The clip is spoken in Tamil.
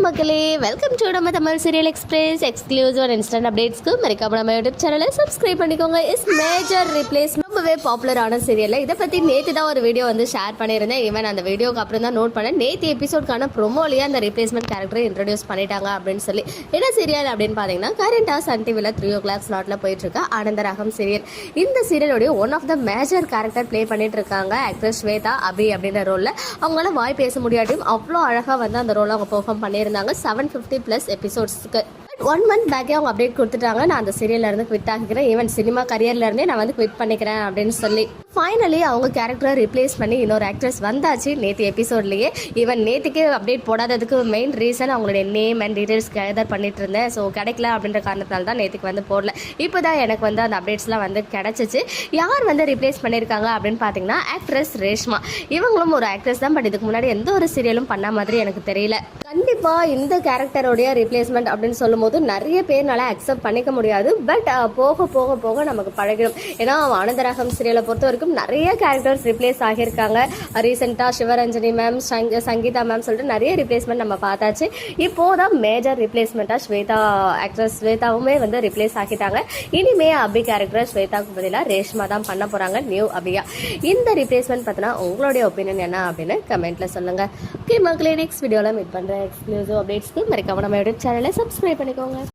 மக்களே வெல்கம் டு நம்ம Tamil serial express exclusive and instant அப்டேட்ஸ்க்கு மறக்காம நம்ம யூடியூப் சேனலை சப்ஸ்கிரைப் பண்ணிக்கோங்க. இஸ் மேஜர் ரிப்ளேஸ் ரொம்பவே பாப்புலரான சீரியல் இதை பற்றி நேற்று தான் ஒரு வீடியோ வந்து ஷேர் பண்ணியிருந்தேன். ஈவன் அந்த வீடியோக்கு அப்புறம் தான் நோட் பண்ணேன். நேற்று எபிசோட்கான ப்ரொமோலியாக அந்த ரிப்ளேஸ்மெண்ட் கேரக்டரை இன்ட்ரடியூஸ் பண்ணிட்டாங்க அப்படின்னு சொல்லி. என்ன சீரியல் அப்படின்னு பார்த்தீங்கன்னா கரண்டாக சன் டிவியில் த்ரீ ஓ கிளாக் ஸ்லாட்டில் போயிட்டு இருக்க ஆனந்தராகம் சீரியல் இந்த சீரியலுடைய one of the major character play பண்ணிட்டு இருக்காங்க. ஆக்ட்ரஸ் ஸ்வேதா அபி அப்படின்ற ரோலில் அவங்களால வாய் பேச முடியாட்டியும் அவ்வளோ அழகாக வந்து அந்த ரோலை அவங்க பெர்ஃபார்ம் பண்ணியிருந்தாங்க. செவன் ஃபிஃப்டி ப்ளஸ் எபிசோட்ஸ்க்கு ஒன் மந்த் பேக்கே அவங்க அப்டேட் கொடுத்துட்டாங்க. நான் அந்த சீரியல்ல இருந்து குவிட் ஆகிக்கிறேன் ஈவன் சினிமா கரியர்ல இருந்தே நான் வந்து குவிட் பண்ணிக்கிறேன் அப்படின்னு சொல்லி. ஃபைனலி அவங்க கேரக்டரை ரிப்ளேஸ் பண்ணி இன்னொரு ஆக்ட்ரஸ் வந்தாச்சு நேற்று எபிசோட்லேயே ஈவன் நேற்றுக்கு அப்டேட் போடாததுக்கு மெயின் ரீசன் அவங்களுடைய நேம் அண்ட் டீட்டெயில்ஸ் கேதர் பண்ணிட்டு இருந்தேன். ஸோ கிடைக்கல அப்படின்ற காரணத்தால் தான் நேற்றுக்கு வந்து போடல. இப்போ தான் எனக்கு வந்து அந்த அப்டேட்ஸ்லாம் வந்து கிடச்சிச்சு. யார் வந்து ரிப்ளேஸ் பண்ணியிருக்காங்க அப்படின்னு பார்த்தீங்கன்னா ஆக்ட்ரஸ் ரேஷ்மா. இவங்களும் ஒரு ஆக்ட்ரஸ் தான் பட் இதுக்கு முன்னாடி எந்த ஒரு சீரியலும் பண்ண மாதிரி எனக்கு தெரியல. கண்டிப்பாக இந்த கேரக்டரோடைய ரிப்ளேஸ்மெண்ட் அப்படின்னு சொல்லும்போது நிறைய பேர்னால அக்செப்ட் பண்ணிக்க முடியாது. பட் போக போக போக நமக்கு பழகிடும். ஏன்னா ஆனந்தராகம் சீரியலை பொறுத்த வரைக்கும் நிறைய கேரக்டர்ஸ் ரிப்ளேஸ் ஆகியிருக்காங்க. ரீசெண்டாக சிவரஞ்சனி மேம் சங்கீதா மேம் சொல்லிட்டு நிறைய ரிப்ளேஸ்மெண்ட் நம்ம பார்த்தாச்சு. இப்போதான் மேஜர் ரிப்ளேஸ்மெண்ட்டாக ஸ்வேதா ஆக்ட்ரஸ் ஸ்வேதாவுமே வந்து ரிப்ளேஸ் ஆக்கிட்டாங்க இனிமே அபி கேரக்டர் ஸ்வேதாவுக்கு பதிலாக ரேஷ்மா தான் பண்ண போகிறாங்க நியூ அபியா. இந்த ரிப்ளேஸ்மெண்ட் பார்த்தீங்கன்னா உங்களுடைய ஒப்பீனியன் என்ன அப்படின்னு கமெண்ட்டில் சொல்லுங்கள் ஓகே மக்களே நெக்ஸ்ட் வீடியோவில் மீட் பண்ணுற எக்ஸ்க்ளூசிவ் அப்டேட்ஸ்க்கு மறக்காம நம்ம யூடியூப் சேனலை சப்ஸ்கிரைப் பண்ணிக்கோங்க.